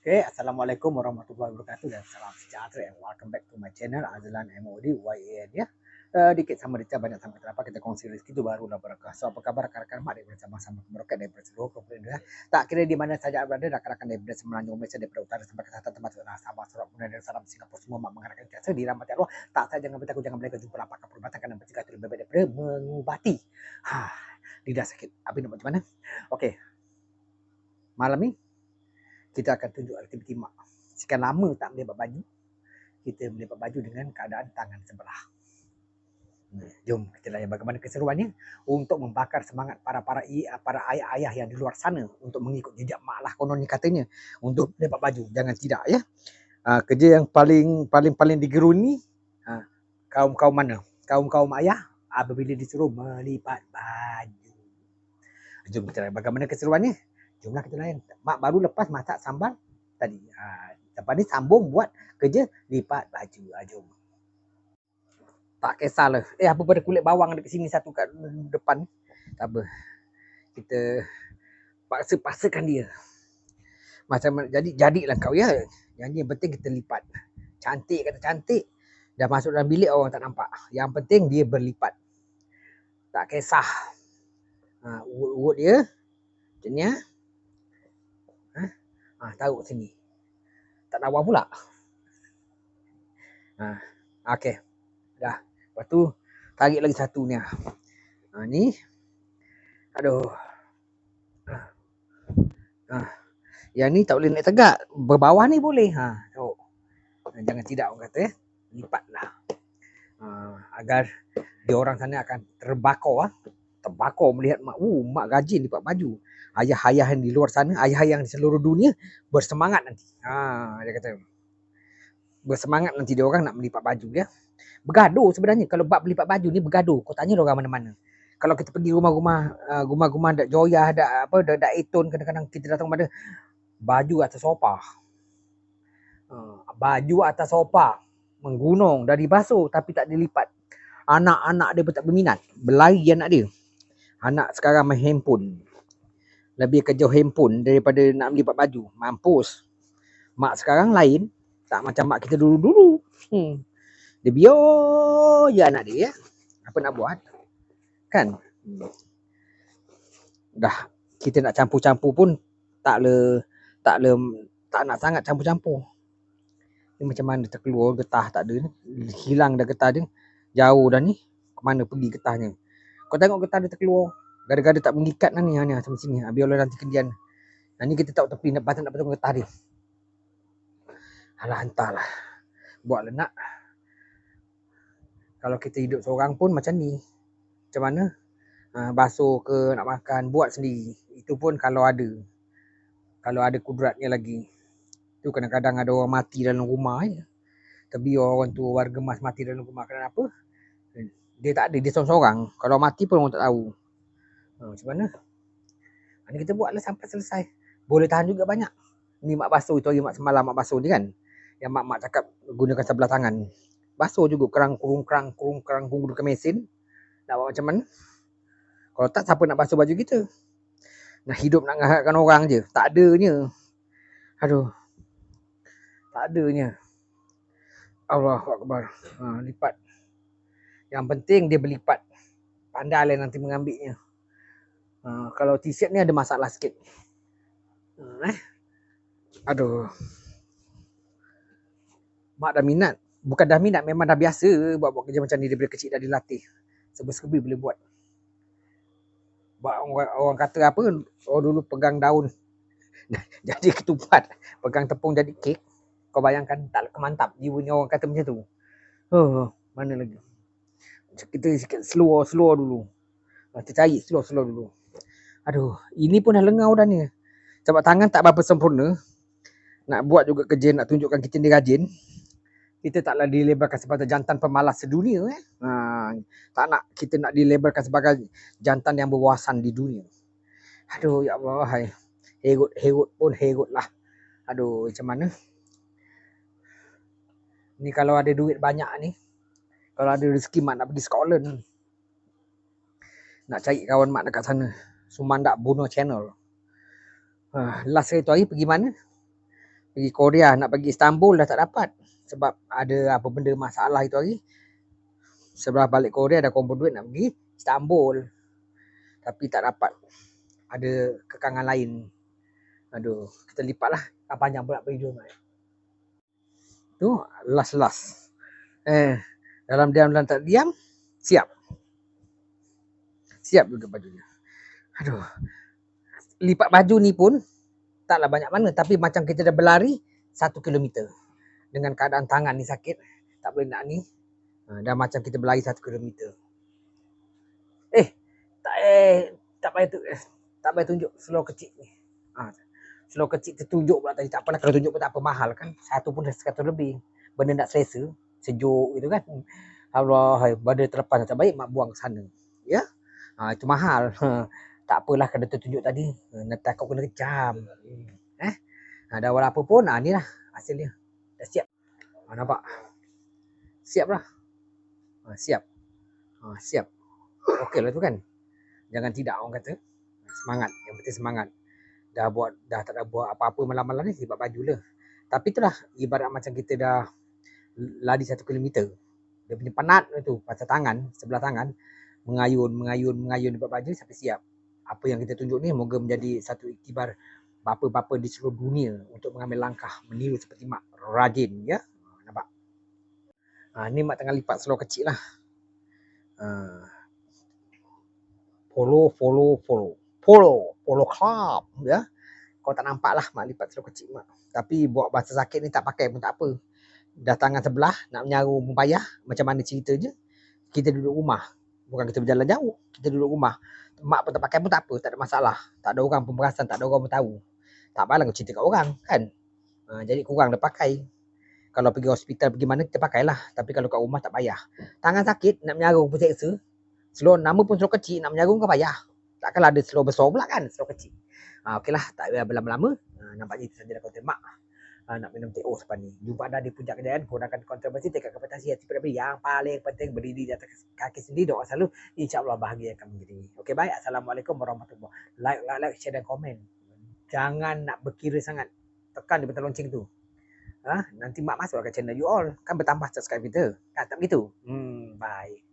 Okay, Assalamualaikum warahmatullahi wabarakatuh dan salam sejahtera and welcome back to my channel Azlan MOD YAN ya. Uh, dikit sama Rica banyak sama kenapa kita kongsi rezeki itu barulah berkah. So apa kabar rekan-rekan mak daripada sama-sama kemerokat daripada seluruh komponen ya. Tak kira di mana saja berada rakan-rakan daripada Semenanjung Malaysia daripada utara sampai ke selatan tempat Sabah Sarawak kemudian dari salam Singapura semua mak mengharapkan kita di rahmat Allah. Tak saya jangan bertakut jangan berlaku jumpa apakah perubatan kerana mencegah itu lebih baik daripada mengubati. Ha, lidah sakit. Abi nak macam mana? Okey. Malam ni kita akan tunjuk aktiviti mak. Sekian lama tak melipat baju, kita melipat baju dengan keadaan tangan sebelah. Hmm, jom kita lihat bagaimana keseruannya untuk membakar semangat para-para para ayah-ayah yang di luar sana untuk mengikut jejak mak lah kononnya katanya untuk melipat baju. Jangan tidak ya. Uh, kerja yang paling paling paling digeruni uh, kaum-kaum mana? Kaum-kaum ayah apabila disuruh melipat baju. Jom kita lihat bagaimana keseruannya. Jomlah kita lain. Mak baru lepas masak sambal tadi. Ha, lepas ni sambung buat kerja lipat baju. Ha, jom. Tak kisahlah. Eh apa pada kulit bawang dekat sini satu kat depan. Tak apa. Kita paksa-paksakan dia. Macam. Jadi jadilah kau ya. Yang yang penting kita lipat. Cantik kata cantik. Dah masuk dalam bilik orang tak nampak. Yang penting dia berlipat. Tak kisah. Ha, urut-urut dia. Macam ni ha. Ha, taruh sini. Tak lawa pula. Ha, okey. Dah. Lepas tu tarik lagi satu ni. Ha, ni. Aduh. Ha. ha. Yang ni tak boleh naik tegak. Berbawah ni boleh. Ha, tengok. Ha, jangan tidak orang kata ya. Lipatlah. Ha, agar dia orang sana akan terbakar. Ha. Terbakar melihat mak. Uh, mak rajin lipat baju ayah-ayah yang di luar sana, ayah yang di seluruh dunia bersemangat nanti. Ha, dia kata bersemangat nanti dia orang nak melipat baju ya. Bergaduh sebenarnya kalau bab melipat baju ni bergaduh. Kau tanya orang mana-mana. Kalau kita pergi rumah-rumah uh, rumah-rumah dak Joya dak apa dak dak Eton kadang-kadang kita datang pada baju atas sofa. Uh, baju atas sofa menggunung dari basuh tapi tak dilipat. Anak-anak dia pun tak berminat. Berlari anak dia. Anak sekarang main handphone lebih kerja handphone daripada nak lipat baju. Mampus. Mak sekarang lain. Tak macam mak kita dulu-dulu. Hmm. Dia biar je anak dia. Ya. Apa nak buat? Kan? Dah. Kita nak campur-campur pun tak le, tak le, tak nak sangat campur-campur. Ni macam mana terkeluar getah tak ada ni. Hilang dah getah dia. Jauh dah ni. Kemana pergi getahnya. Kau tengok getah dia terkeluar. Gara-gara tak mengikat lah ni, ha, ni macam sini. Ha, biarlah nanti kendian. Nah, ni kita tak tepi nak patut nak patut getah dia. Alah hantarlah. Buatlah nak. Kalau kita hidup seorang pun macam ni. Macam mana? Ha, basuh ke nak makan, buat sendiri. Itu pun kalau ada. Kalau ada kudratnya lagi. Tu kadang-kadang ada orang mati dalam rumah je. Tapi orang tu warga mas mati dalam rumah kenapa? Dia tak ada, dia seorang-seorang. Kalau mati pun orang tak tahu. Ha, macam mana? Ini kita buatlah sampai selesai. Boleh tahan juga banyak. Ni mak basuh itu hari mak semalam mak basuh ni kan. Yang mak-mak cakap gunakan sebelah tangan. Basuh juga kerang kurung kerang kurung kerang kurung ke mesin. Nak buat macam mana? Kalau tak siapa nak basuh baju kita? Nak hidup nak ngahatkan orang je. Tak adanya. Aduh. Tak adanya. Allah Akbar. Ha, lipat. Yang penting dia berlipat. Pandai lah nanti mengambilnya. Uh, kalau t-shirt ni ada masalah sikit. Uh, eh. Aduh. Mak dah minat. Bukan dah minat, memang dah biasa buat-buat kerja macam ni daripada kecil dah dilatih. Sebi-sebi boleh buat. Orang, orang kata apa, oh dulu pegang daun jadi ketupat. Pegang tepung jadi kek. Kau bayangkan tak kemantap jiwanya orang kata macam tu. Oh, mana lagi. Kita sikit slow, slow dulu. Kita cari slow, slow dulu. Aduh, ini pun dah lengau dah ni. Sebab tangan tak berapa sempurna. Nak buat juga kerja, nak tunjukkan kita ni rajin. Kita taklah dilebarkan sebagai jantan pemalas sedunia. Eh? Ha, tak nak kita nak dilebarkan sebagai jantan yang berwawasan di dunia. Aduh, ya Allah. Hai. Herut-herut pun herut lah. Aduh, macam mana? Ni kalau ada duit banyak ni. Kalau ada rezeki mak nak pergi Scotland. Nak cari kawan mak dekat sana. Sumandak Buno Channel. Uh, last hari tu hari pergi mana? pergi Korea. Nak pergi Istanbul dah tak dapat. Sebab ada apa benda masalah itu hari. Sebelah balik Korea dah kumpul duit nak pergi Istanbul. Tapi tak dapat. Ada kekangan lain. Aduh kita lipat lah tak panjang pula pergi dulu tu last last eh dalam diam dalam tak diam siap. Siap duduk bajunya. Aduh. Lipat baju ni pun taklah banyak mana tapi macam kita dah berlari satu kilometer. Dengan keadaan tangan ni sakit tak boleh nak ni. Ha, dah macam kita berlari satu kilometer. Eh tak eh tak payah tu eh, tak payah tunjuk slow kecil ni. Ha, slow kecil tertunjuk pula tadi. Tak apalah kalau tunjuk pun tak apa mahal kan. Satu pun dah sekatus lebih. Benda nak selesa sejuk gitu kan. Allah benda terlepas tak baik mak buang ke sana. Ya? Ha, itu mahal. Tak apalah kena tertunjuk tadi. Nak takut kena kecam. Eh? Ha, apa pun ha, ni lah hasil dia dah siap. Ha, nampak? Siap lah. Ha, siap. Ha, siap. Okey lah tu kan. Jangan tidak orang kata. Semangat. Yang penting semangat. Dah buat dah tak ada buat apa-apa malam-malam ni sebab baju lah. Tapi itulah ibarat macam kita dah lari satu kilometer. Dia punya penat tu pasal tangan sebelah tangan mengayun mengayun mengayun buat baju sampai siap. Apa yang kita tunjuk ni moga menjadi satu iktibar bapa-bapa di seluruh dunia untuk mengambil langkah meniru seperti mak rajin ya? Nampak? Ha, ni mak tengah lipat slow kecil lah. Ha. follow follow follow follow follow club ya? Kau tak nampak lah mak lipat slow kecil mak. Tapi buat bahasa sakit ni tak pakai pun tak apa dah tangan sebelah nak menyaru payah macam mana cerita je kita duduk rumah bukan kita berjalan jauh kita duduk rumah mak pun tak pakai pun tak apa, tak ada masalah. Tak ada orang pun perasan, tak ada orang pun tahu. Tak payahlah kau cerita kat orang, kan? Ha, jadi kurang dah pakai. Kalau pergi hospital pergi mana kita pakailah. Tapi kalau kat rumah tak payah. Tangan sakit nak menyarung pun seksa. Slow nama pun slow kecil nak menyarung kan payah. Takkanlah ada slow besar pula kan, slow kecil. Ha, okeylah, tak payah berlama-lama. Ha, nampaknya itu saja dah kau terima uh, nak minum teh oh ni. Jumpa anda di puncak kejayaan, kurangkan kontroversi, tekad kompetisi hati pada yang paling penting berdiri di atas kaki sendiri, doa selalu, insyaAllah bahagia akan menjadi. Okey baik, Assalamualaikum warahmatullahi wabarakatuh. Like, like, like, share dan komen. Jangan nak berkira sangat. Tekan di butang lonceng tu. Ha? Nanti mak masuk ke channel you all. Kan bertambah subscribe kita. Kan tak begitu? Hmm, bye.